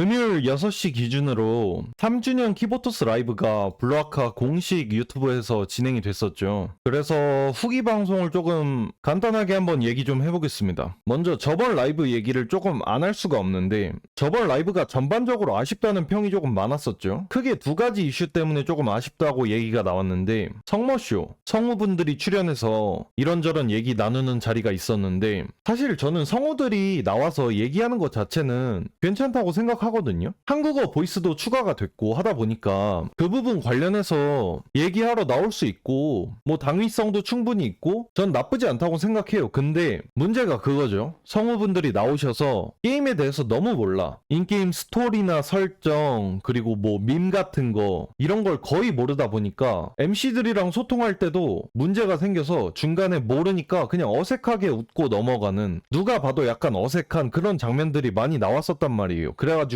금요일 6시 기준으로 3주년 키보토스 라이브가 블루아카 공식 유튜브에서 진행이 됐었죠. 그래서 후기 방송을 조금 간단하게 한번 얘기 좀 해보겠습니다. 먼저 저번 라이브 얘기를 조금 안 할 수가 없는데 저번 라이브가 전반적으로 아쉽다는 평이 조금 많았었죠. 크게 두 가지 이슈 때문에 조금 아쉽다고 얘기가 나왔는데 성머쇼, 성우분들이 출연해서 이런저런 얘기 나누는 자리가 있었는데 사실 저는 성우들이 나와서 얘기하는 것 자체는 괜찮다고 생각하 거든요. 한국어 보이스도 추가가 됐고 하다 보니까 그 부분 관련해서 얘기하러 나올 수 있고 뭐 당위성도 충분히 있고 전 나쁘지 않다고 생각해요. 근데 문제가 그거죠. 성우분들이 나오셔서 게임에 대해서 너무 몰라. 인게임 스토리나 설정 그리고 뭐 밈 같은 거 이런 걸 거의 모르다 보니까 MC들이랑 소통할 때도 문제가 생겨서 중간에 모르니까 그냥 어색하게 웃고 넘어가는 누가 봐도 약간 어색한 그런 장면들이 많이 나왔었단 말이에요. 그래가지고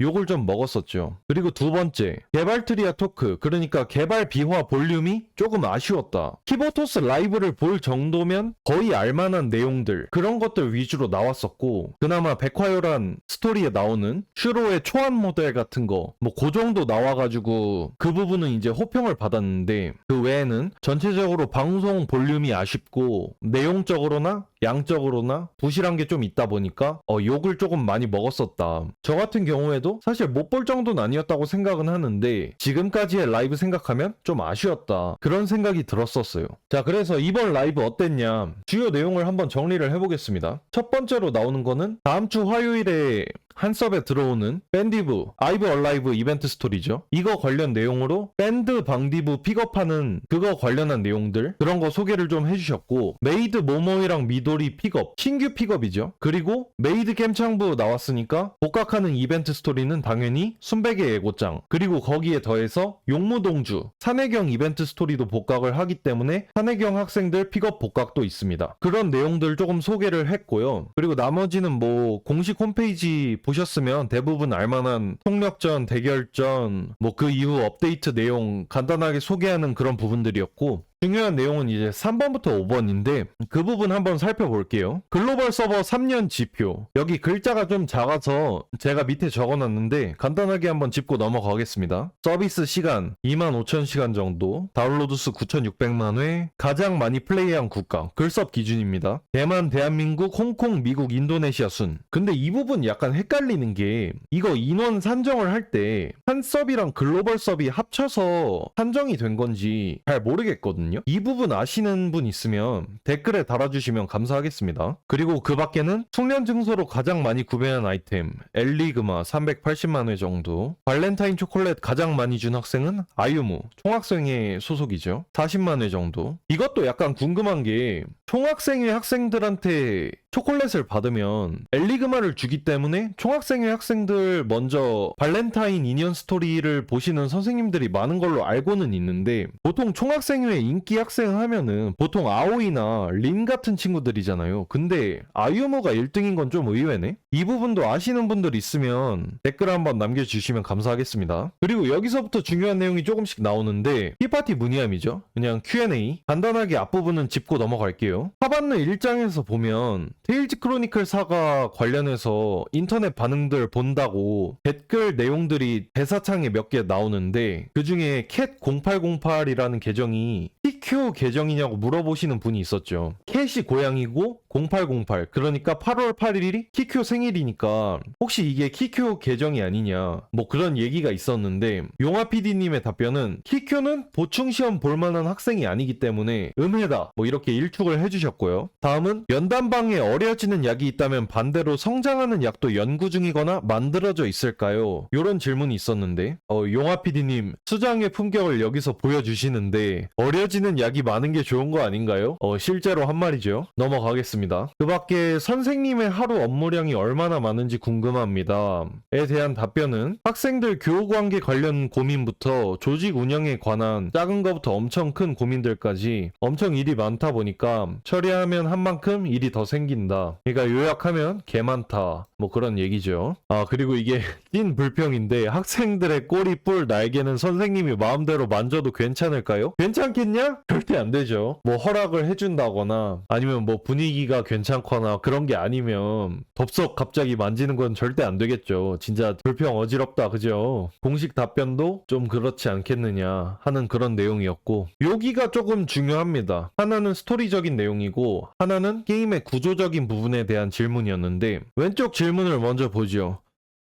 욕을 좀 먹었었죠. 그리고 두 번째 개발 트리아 토크 그러니까 개발 비화 볼륨이 조금 아쉬웠다. 키보토스 라이브를 볼 정도면 거의 알만한 내용들 그런 것들 위주로 나왔었고 그나마 백화요란 스토리에 나오는 슈로의 초안 모델 같은 거 뭐 그 정도 나와가지고 그 부분은 이제 호평을 받았는데 그 외에는 전체적으로 방송 볼륨이 아쉽고 내용적으로나 양적으로나 부실한 게 좀 있다 보니까 어, 욕을 조금 많이 먹었었다. 저 같은 경우에도 사실 못 볼 정도는 아니었다고 생각은 하는데 지금까지의 라이브 생각하면 좀 아쉬웠다. 그런 생각이 들었었어요. 자, 그래서 이번 라이브 어땠냐? 주요 내용을 한번 정리를 해보겠습니다. 첫 번째로 나오는 거는 다음 주 화요일에 한 섭에 들어오는 밴디브 아이브 얼라이브 이벤트 스토리죠. 이거 관련 내용으로 밴드 방디브 픽업하는 그거 관련한 내용들 그런 거 소개를 좀 해주셨고 메이드 모모이랑 미도리 픽업 신규 픽업이죠. 그리고 메이드 캠창부 나왔으니까 복각하는 이벤트 스토리는 당연히 순백의 예고장 그리고 거기에 더해서 용무동주 산해경 이벤트 스토리도 복각을 하기 때문에 산해경 학생들 픽업 복각도 있습니다. 그런 내용들 조금 소개를 했고요. 그리고 나머지는 뭐 공식 홈페이지 보셨으면 대부분 알만한 통력전, 대결전, 뭐 그 이후 업데이트 내용 간단하게 소개하는 그런 부분들이었고 중요한 내용은 이제 3번부터 5번인데 그 부분 한번 살펴볼게요. 글로벌 서버 3년 지표. 여기 글자가 좀 작아서 제가 밑에 적어놨는데 간단하게 한번 짚고 넘어가겠습니다. 서비스 시간 25,000시간 정도, 다운로드 수 9,600만 회, 가장 많이 플레이한 국가, 글섭 기준입니다. 대만, 대한민국, 홍콩, 미국, 인도네시아 순. 근데 이 부분 약간 헷갈리는 게 이거 인원 산정을 할 때 한 서비랑 글로벌 서비 합쳐서 산정이 된 건지 잘 모르겠거든요. 이 부분 아시는 분 있으면 댓글에 달아주시면 감사하겠습니다. 그리고 그 밖에는 숙련 증서로 가장 많이 구매한 아이템 엘리그마 380만 회 정도 발렌타인 초콜릿 가장 많이 준 학생은 아유무 총학생회 소속이죠. 40만 회 정도 이것도 약간 궁금한 게 총학생회 학생들한테 초콜릿을 받으면 엘리그마를 주기 때문에 총학생회 학생들 먼저 발렌타인 인연 스토리를 보시는 선생님들이 많은 걸로 알고는 있는데 보통 총학생회 인기 학생 하면은 보통 아오이나 린 같은 친구들이잖아요. 근데 아유모가 1등인 건 좀 의외네. 이 부분도 아시는 분들 있으면 댓글 한번 남겨주시면 감사하겠습니다. 그리고 여기서부터 중요한 내용이 조금씩 나오는데 피파티 문의함이죠. 그냥 Q&A 간단하게 앞부분은 짚고 넘어갈게요. 하반느 1장에서 보면 테일즈 크로니클 사가 관련해서 인터넷 반응들 본다고 댓글 내용들이 대사창에 몇 개 나오는데 그 중에 캣 0808이라는 계정이 TQ 계정이냐고 물어보시는 분이 있었죠. 캣이 고양이고 0808 그러니까 8월 8일이 키큐 생일이니까 혹시 이게 키큐 계정이 아니냐 뭐 그런 얘기가 있었는데 용화 PD님의 답변은 키큐는 보충 시험 볼 만한 학생이 아니기 때문에 음해다 뭐 이렇게 일축을 해주셨고요. 다음은 연단방에 어려지는 약이 있다면 반대로 성장하는 약도 연구 중이거나 만들어져 있을까요? 이런 질문이 있었는데 어, 용화 PD님 수장의 품격을 여기서 보여주시는데 어려지 는 약이 많은 게 좋은 거 아닌가요? 어, 실제로 한 말이죠. 넘어가겠습니다. 그 밖에 선생님의 하루 업무량이 얼마나 많은지 궁금합니다. 에 대한 답변은 학생들 교우관계 관련 고민부터 조직 운영에 관한 작은 것부터 엄청 큰 고민들까지 엄청 일이 많다 보니까 처리하면 한 만큼 일이 더 생긴다. 그러니까 요약하면 개 많다. 뭐 그런 얘기죠. 아 그리고 이게 찐 불평인데 학생들의 꼬리 뿔 날개는 선생님이 마음대로 만져도 괜찮을까요? 괜찮겠냐? 하지만 절대 안 되죠. 뭐 허락을 해준다거나 아니면 뭐 분위기가 괜찮거나 그런 게 아니면 덥석 갑자기 만지는 건 절대 안 되겠죠. 진짜 불평 어지럽다 그죠? 공식 답변도 좀 그렇지 않겠느냐 하는 그런 내용이었고 여기가 조금 중요합니다. 하나는 스토리적인 내용이고 하나는 게임의 구조적인 부분에 대한 질문이었는데 왼쪽 질문을 먼저 보죠.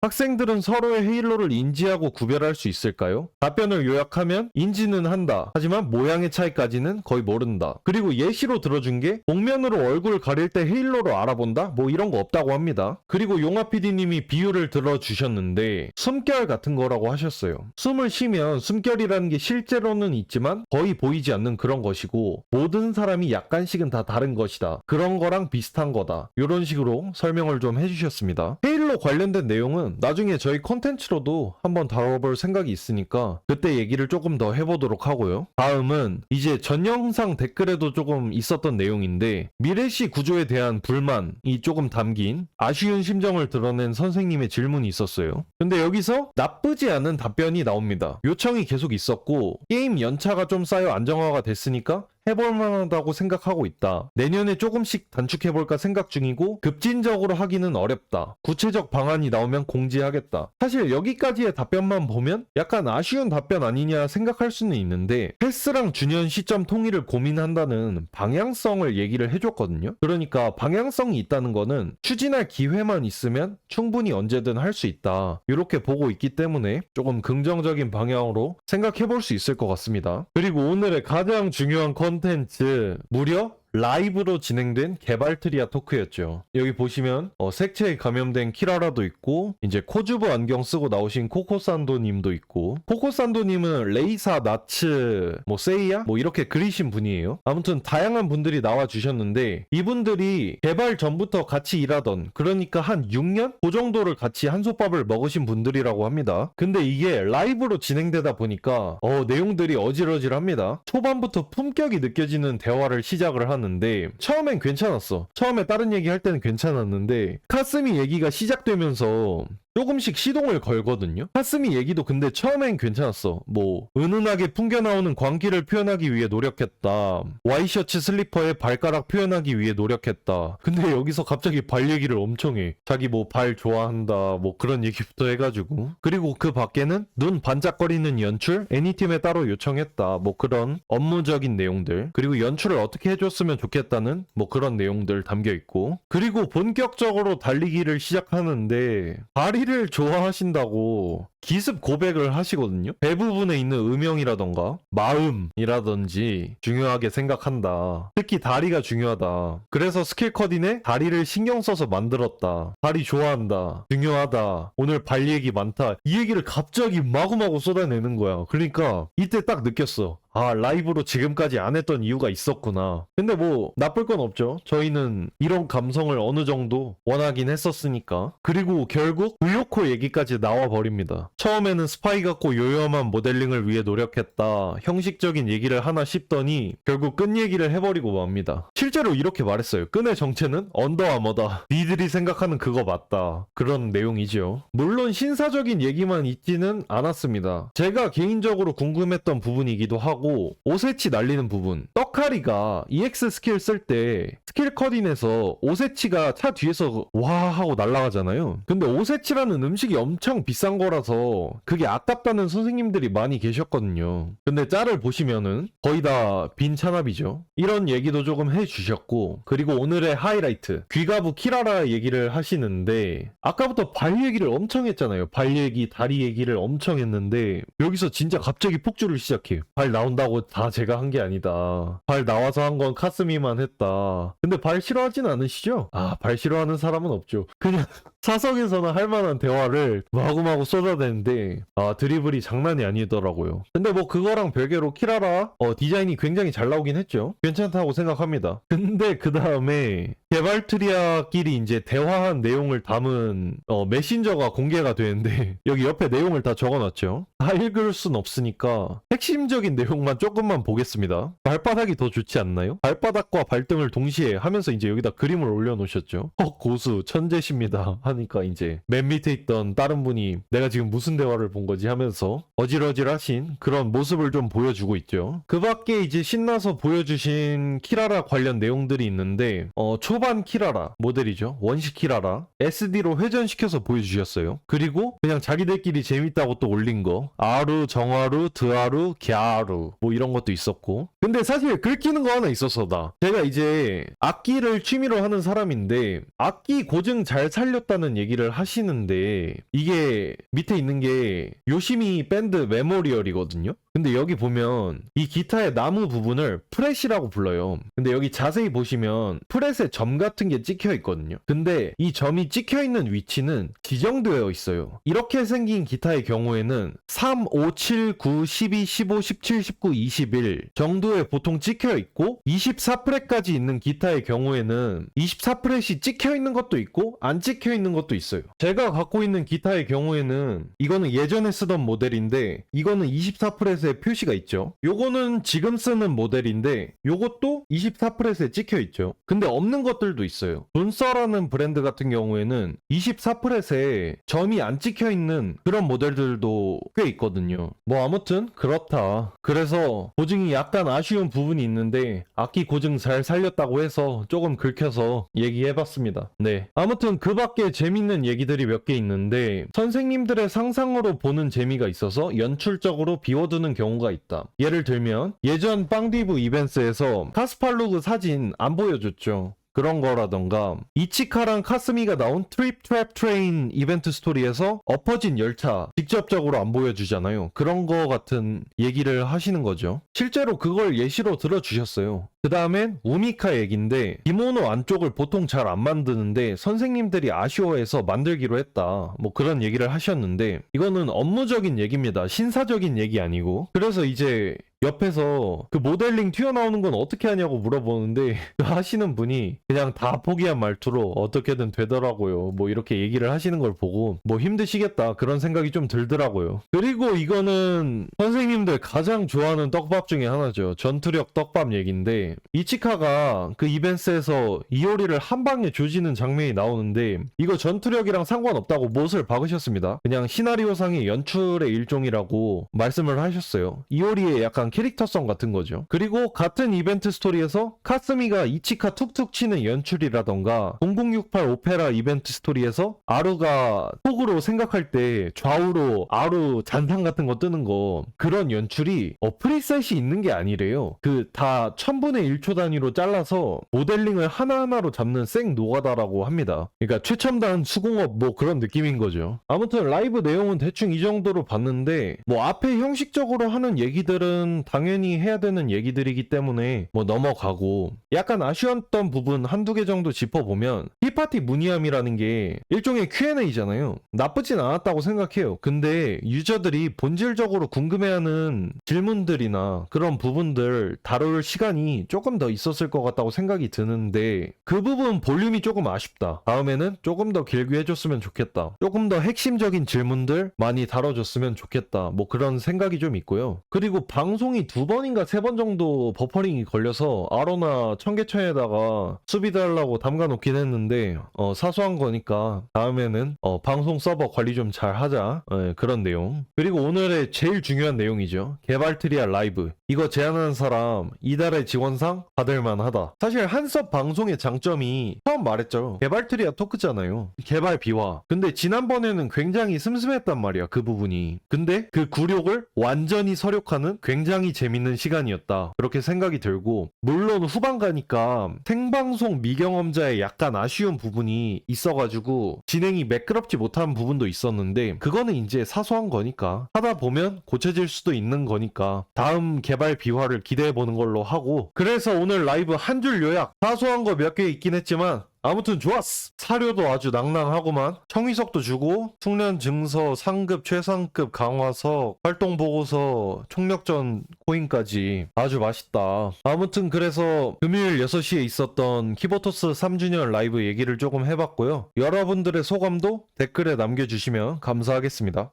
학생들은 서로의 헤일로를 인지하고 구별할 수 있을까요? 답변을 요약하면 인지는 한다. 하지만 모양의 차이까지는 거의 모른다. 그리고 예시로 들어준 게 복면으로 얼굴 가릴 때 헤일로로 알아본다? 뭐 이런 거 없다고 합니다. 그리고 용화 PD님이 비유를 들어주셨는데 숨결 같은 거라고 하셨어요. 숨을 쉬면 숨결이라는 게 실제로는 있지만 거의 보이지 않는 그런 것이고 모든 사람이 약간씩은 다 다른 것이다. 그런 거랑 비슷한 거다. 이런 식으로 설명을 좀 해주셨습니다. 헤일로 관련된 내용은 나중에 저희 콘텐츠로도 한번 다뤄볼 생각이 있으니까 그때 얘기를 조금 더 해보도록 하고요. 다음은 이제 전 영상 댓글에도 조금 있었던 내용인데 미래시 구조에 대한 불만이 조금 담긴 아쉬운 심정을 드러낸 선생님의 질문이 있었어요. 근데 여기서 나쁘지 않은 답변이 나옵니다. 요청이 계속 있었고 게임 연차가 좀 쌓여 안정화가 됐으니까 해볼 만하다고 생각하고 있다. 내년에 조금씩 단축해볼까 생각 중이고 급진적으로 하기는 어렵다. 구체적 방안이 나오면 공지하겠다. 사실 여기까지의 답변만 보면 약간 아쉬운 답변 아니냐 생각할 수는 있는데 패스랑 주년 시점 통일을 고민한다는 방향성을 얘기를 해줬거든요. 그러니까 방향성이 있다는 거는 추진할 기회만 있으면 충분히 언제든 할 수 있다. 이렇게 보고 있기 때문에 조금 긍정적인 방향으로 생각해 볼 수 있을 것 같습니다. 그리고 오늘의 가장 중요한 컨 텐츠 무려 라이브로 진행된 개발 트리아 토크였죠. 여기 보시면 어, 색채에 감염된 키라라도 있고 이제 코주브 안경 쓰고 나오신 코코산도님도 있고 코코산도님은 레이사 나츠 뭐 세이야 뭐 이렇게 그리신 분이에요. 아무튼 다양한 분들이 나와 주셨는데 이분들이 개발 전부터 같이 일하던 그러니까 한 6년 그 정도를 같이 한솥밥을 먹으신 분들이라고 합니다. 근데 이게 라이브로 진행되다 보니까 어 내용들이 어질어질합니다. 초반부터 품격이 느껴지는 대화를 시작을 하는 하는데 처음엔 괜찮았어. 처음에 다른 얘기 할 때는 괜찮았는데 카스미 얘기가 시작되면서 조금씩 시동을 걸거든요. 카스미 얘기도 근데 처음엔 괜찮았어. 뭐 은은하게 풍겨 나오는 광기를 표현하기 위해 노력했다. 와이셔츠 슬리퍼에 발가락 표현하기 위해 노력했다. 근데 여기서 갑자기 발 얘기를 엄청 해. 자기 뭐 발 좋아한다. 뭐 그런 얘기부터 해가지고 그리고 그 밖에는 눈 반짝거리는 연출 애니팀에 따로 요청했다. 뭐 그런 업무적인 내용들 그리고 연출을 어떻게 해줬으면 좋겠다는 뭐 그런 내용들 담겨 있고 그리고 본격적으로 달리기를 시작하는데 다리를 좋아하신다고 기습 고백을 하시거든요. 대부분에 있는 음영이라던가 마음이라든지 중요하게 생각한다. 특히 다리가 중요하다. 그래서 스킬 컷인에 다리를 신경 써서 만들었다. 다리 좋아한다. 중요하다. 오늘 발 얘기 많다. 이 얘기를 갑자기 마구마구 쏟아내는 거야. 그러니까 이때 딱 느꼈어. 아, 라이브로 지금까지 안 했던 이유가 있었구나. 근데 뭐, 나쁠 건 없죠. 저희는 이런 감성을 어느 정도 원하긴 했었으니까. 그리고 결국, 우요코 얘기까지 나와버립니다. 처음에는 스파이 같고 요염한 모델링을 위해 노력했다. 형식적인 얘기를 하나 싶더니, 결국 끈 얘기를 해버리고 맙니다. 실제로 이렇게 말했어요. 끈의 정체는 언더아머다. 니들이 생각하는 그거 맞다. 그런 내용이죠. 물론 신사적인 얘기만 있지는 않았습니다. 제가 개인적으로 궁금했던 부분이기도 하고 오세치 날리는 부분 떡하리가 EX 스킬 쓸 때 스킬 컷인에서 오세치가 차 뒤에서 와 하고 날아가잖아요 근데 오세치라는 음식이 엄청 비싼 거라서 그게 아깝다는 선생님들이 많이 계셨거든요 근데 짤을 보시면은 거의 다 빈 찬압이죠 이런 얘기도 조금 해주셨고 그리고 오늘의 하이라이트 귀가부 키라라 얘기를 하시는데 아까부터 발 얘기를 엄청 했잖아요 발 얘기 다리 얘기를 엄청 했는데 여기서 진짜 갑자기 폭주를 시작해 발 나온 나온다고 다 제가 한 게 아니다. 발 나와서 한 건 카스미만 했다. 근데 발 싫어하진 않으시죠? 아, 발 싫어하는 사람은 없죠. 그냥 사석에서는 할 만한 대화를 마구마구 쏟아 내는데 아 드리블이 장난이 아니더라고요. 근데 뭐 그거랑 별개로 키라라 어, 디자인이 굉장히 잘 나오긴 했죠. 괜찮다고 생각합니다. 근데 그 다음에 개발트리아끼리 이제 대화한 내용을 담은 어, 메신저가 공개가 되는데 여기 옆에 내용을 다 적어놨죠. 다 읽을 순 없으니까 핵심적인 내용만 조금만 보겠습니다. 발바닥이 더 좋지 않나요? 발바닥과 발등을 동시에 하면서 이제 여기다 그림을 올려놓으셨죠. 어 고수 천재십니다 하니까 이제 맨 밑에 있던 다른 분이 내가 지금 무슨 대화를 본 거지 하면서 어질어질하신 그런 모습을 좀 보여주고 있죠. 그 밖에 이제 신나서 보여주신 키라라 관련 내용들이 있는데 어, 초반 키라라 모델이죠. 원식 키라라 SD로 회전시켜서 보여주셨어요. 그리고 그냥 자기들끼리 재밌다고 또 올린 거 아루, 정아루, 드아루, 갸루 뭐 이런 것도 있었고 근데 사실 긁히는 거 하나 있었어다. 제가 이제 악기를 취미로 하는 사람인데 악기 고증 잘 살렸다는 얘기를 하시는데 이게 밑에 있는 게 요시미 밴드 메모리얼이거든요. 근데 여기 보면 이 기타의 나무 부분을 프렛이라고 불러요. 근데 여기 자세히 보시면 프렛에 점 같은 게 찍혀 있거든요. 근데 이 점이 찍혀 있는 위치는 지정되어 있어요. 이렇게 생긴 기타의 경우에는 3, 5, 7, 9, 12, 15, 17, 19, 21 정도에 보통 찍혀 있고 24프렛까지 있는 기타의 경우에는 24프렛이 찍혀 있는 것도 있고 안 찍혀 있는 것도 있어요. 제가 갖고 있는 기타의 경우에는 이거는 예전에 쓰던 모델인데 이거는 24프렛 에 표시가 있죠. 요거는 지금 쓰는 모델인데 요것도 24 프렛에 찍혀 있죠. 근데 없는 것들도 있어요. 존서라는 브랜드 같은 경우에는 24 프렛에 점이 안 찍혀 있는 그런 모델들도 꽤 있거든요. 뭐 아무튼 그렇다. 그래서 고증이 약간 아쉬운 부분이 있는데 악기 고증 잘 살렸다고 해서 조금 긁혀서 얘기해봤습니다. 네. 아무튼 그 밖에 재밌는 얘기들이 몇 개 있는데 선생님들의 상상으로 보는 재미가 있어서 연출적으로 비워두는 경우가 있다. 예를 들면 예전 빵디브 이벤트에서 카스팔로그 사진 안 보여줬죠. 그런 거라던가 이치카랑 카스미가 나온 트립 트랩 트레인 이벤트 스토리에서 엎어진 열차 직접적으로 안 보여주잖아요. 그런 거 같은 얘기를 하시는 거죠. 실제로 그걸 예시로 들어주셨어요. 그 다음엔 우미카 얘기인데 기모노 안쪽을 보통 잘 안 만드는데 선생님들이 아쉬워해서 만들기로 했다. 뭐 그런 얘기를 하셨는데 이거는 업무적인 얘기입니다. 신사적인 얘기 아니고. 그래서 이제 옆에서 그 모델링 튀어나오는 건 어떻게 하냐고 물어보는데 그 하시는 분이 그냥 다 포기한 말투로 어떻게든 되더라고요. 뭐 이렇게 얘기를 하시는 걸 보고 뭐 힘드시겠다 그런 생각이 좀 들더라고요. 그리고 이거는 선생님들 가장 좋아하는 떡밥 중에 하나죠. 전투력 떡밥 얘기인데 이치카가 그 이벤트에서 이오리를 한 방에 조지는 장면이 나오는데 이거 전투력이랑 상관없다고 못을 박으셨습니다. 그냥 시나리오상의 연출의 일종이라고 말씀을 하셨어요. 이오리의 약간 캐릭터성 같은 거죠. 그리고 같은 이벤트 스토리에서 카스미가 이치카 툭툭 치는 연출이라던가 0068 오페라 이벤트 스토리에서 아루가 톡으로 생각할 때 좌우로 아루 잔상 같은 거 뜨는 거 그런 연출이 어 프리셋이 있는 게 아니래요. 그다 천분의 1초 단위로 잘라서 모델링을 하나하나로 잡는 생 노가다라고 합니다. 그러니까 최첨단 수공업 뭐 그런 느낌인 거죠. 아무튼 라이브 내용은 대충 이 정도로 봤는데 뭐 앞에 형식적으로 하는 얘기들은 당연히 해야 되는 얘기들이기 때문에 뭐 넘어가고 약간 아쉬웠던 부분 한두 개 정도 짚어보면 힐파티 무니함이라는 게 일종의 Q&A잖아요. 나쁘진 않았다고 생각해요. 근데 유저들이 본질적으로 궁금해하는 질문들이나 그런 부분들 다룰 시간이 조금 더 있었을 것 같다고 생각이 드는데 그 부분 볼륨이 조금 아쉽다. 다음에는 조금 더 길게 해줬으면 좋겠다. 조금 더 핵심적인 질문들 많이 다뤄줬으면 좋겠다. 뭐 그런 생각이 좀 있고요. 그리고 방송 이 두 번인가 세 번 정도 버퍼링이 걸려서 아로나 청계천에다가 수비도 하려고 담가 놓긴 했는데 어, 사소한 거니까 다음에는 어, 방송 서버 관리 좀 잘 하자. 예, 그런 내용. 그리고 오늘의 제일 중요한 내용이죠. 개발트리아 라이브. 이거 제안하는 사람 이달의 지원상 받을만 하다. 사실 한섭 방송의 장점이 처음 말했죠. 개발트리아 토크잖아요. 개발 비화. 근데 지난번에는 굉장히 슴슴했단 말이야 그 부분이. 근데 그 굴욕을 완전히 서력하는 굉장히 재밌는 시간이었다. 그렇게 생각이 들고 물론 후반 가니까 생방송 미경험자의 약간 아쉬운 부분이 있어가지고 진행이 매끄럽지 못한 부분도 있었는데 그거는 이제 사소한 거니까 하다 보면 고쳐질 수도 있는 거니까 다음 개발 비화를 기대해 보는 걸로 하고 그래서 오늘 라이브 한 줄 요약. 사소한 거 몇 개 있긴 했지만 아무튼 좋았어. 사료도 아주 낭낭하고만. 청위석도 주고 숙련 증서 상급 최상급 강화석 활동 보고서 총력전 코인까지 아주 맛있다. 아무튼 그래서 금요일 6시에 있었던 키보토스 3주년 라이브 얘기를 조금 해봤고요. 여러분들의 소감도 댓글에 남겨주시면 감사하겠습니다.